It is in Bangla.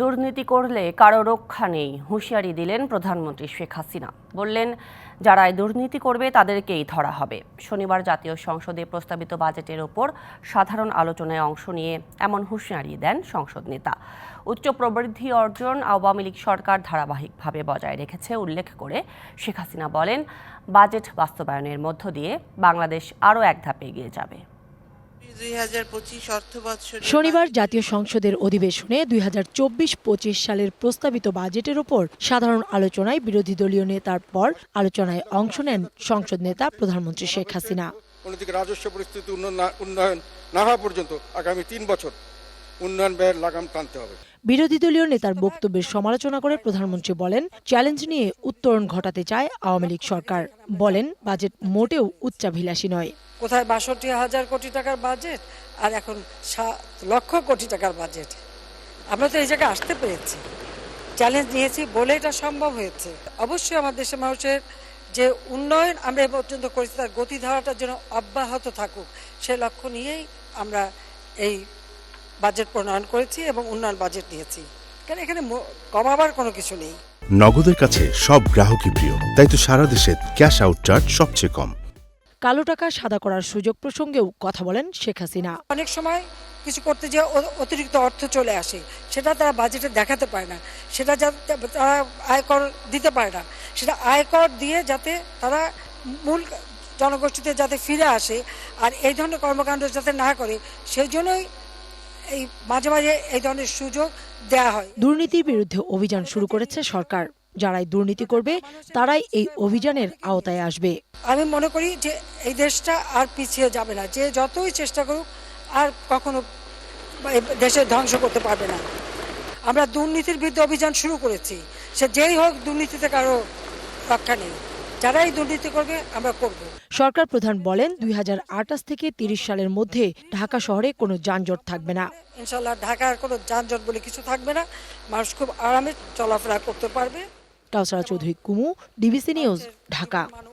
দুর্নীতি করলে কারও রক্ষা নেই, হুঁশিয়ারি দিলেন প্রধানমন্ত্রী শেখ হাসিনা। বললেন, যারা দুর্নীতি করবে তাদেরকেই ধরা হবে। শনিবার জাতীয় সংসদে প্রস্তাবিত বাজেটের ওপর সাধারণ আলোচনায় অংশ নিয়ে এমন হুঁশিয়ারি দেন সংসদ নেতা। উচ্চ প্রবৃদ্ধি অর্জন আওয়ামী লীগ সরকার ধারাবাহিকভাবে বজায় রেখেছে, উল্লেখ করে শেখ হাসিনা বলেন, বাজেট বাস্তবায়নের মধ্য দিয়ে বাংলাদেশ আরও এক ধাপ এগিয়ে যাবে দুই হাজার পঁচিশ অর্থ বৎসরে শনিবার জাতীয় সংসদের অধিবেশনে দুই হাজার চব্বিশ পঁচিশ সালের প্রস্তাবিত বাজেটের ওপর সাধারণ আলোচনায় বিরোধী দলীয় নেতার পর আলোচনায় অংশ নেন সংসদ নেতা প্রধানমন্ত্রী শেখ হাসিনা। অন্যদিকে রাজস্ব পরিস্থিতি উন্নয়ন না- উন্নয়ন না হওয়া পর্যন্ত আগামী তিন বছর উন্নয়ন ব্যয়ের লাগাম টানতে হবে। বিরোধী দলীয় নেতার বক্তব্যের সমালোচনা করে প্রধানমন্ত্রী বলেন চ্যালেঞ্জ নিয়ে উত্তরণ ঘটাতে চায় আওয়ামী লীগ সরকার। বলেন বাজেট মোটেও উচ্চাভিলাষী নয়। কোথায় বাষট্টি হাজার কোটি টাকার বাজেট আর এখন সাত লক্ষ কোটি টাকার বাজেট। আমরা তো এই জায়গায় আসতে পেরেছি। চ্যালেঞ্জ নিয়েছি বলে এটা সম্ভব হয়েছে। অবশ্যই আমার দেশের মানুষের যে উন্নয়ন আমরা এ পর্যন্ত করেছি তার গতিধারাটা যেন অব্যাহত থাকুক সে লক্ষ্য নিয়েই আমরা এই বাজেট প্রণয়ন করেছি এবং উন্নয়ন বাজেট দিয়েছি কারণ এখানে কমাবার কোনো কিছু নেই। নগদের কাছে সব গ্রাহকই প্রিয় তাই তো সারা দেশে ক্যাশ আউট চার্জ সবচেয়ে কম। কালো টাকা সাদা করার সুযোগ প্রসঙ্গেও কথা বলেন শেখ হাসিনা। অনেক সময় কিছু করতে যে অতিরিক্ত অর্থ চলে আসে সেটা তারা বাজেটে দেখাতে পারে না সেটা যাতে তারা আয়কর দিতে পারে না সেটা আয়কর দিয়ে যাতে তারা মূল জনগোষ্ঠীতে যাতে ফিরে আসে আর এই ধরনের কর্মকাণ্ড যাতে না করে সেই জন্যই এই মাঝে মাঝে এই ধরনের সুযোগ দেয়া হয়। দুর্নীতির বিরুদ্ধে অভিযান শুরু করেছে সরকার। যারাই দুর্নীতি করবে তারাই এই অভিযানের আওতায় আসবে। আমি মনে করি যে এই দেশটা আর পিছিয়ে যাবে না। যে যতই চেষ্টা করুক আর কখনো দেশের ধ্বংস করতে পারবে না। আমরা দুর্নীতির বিরুদ্ধে অভিযান শুরু করেছি। সে যেই হোক দুর্নীতিতে কারও রক্ষা নেই। যারাই দুর্নীতি করবে আমরা করব। সরকার প্রধান বলেন দুই হাজার আঠাশ থেকে তিরিশ সালের মধ্যে ঢাকা শহরে কোনো যানজট থাকবে না। ইনশাল্লাহ ঢাকার কোনো যানজট বলে কিছু থাকবে না। মানুষ খুব আরামে চলাফেরা করতে পারবে। Kausara Chowdhury Kumu DBC news Dhaka.